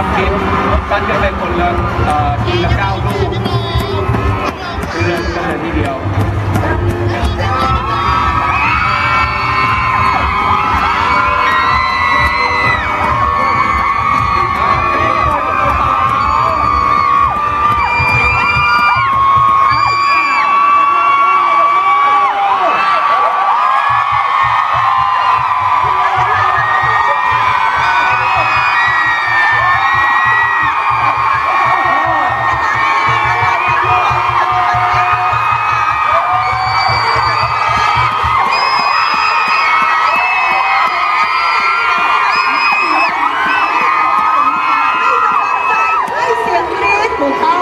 ทำทีมปั้นขึ้นไปคนละทีละเก้าลูก people.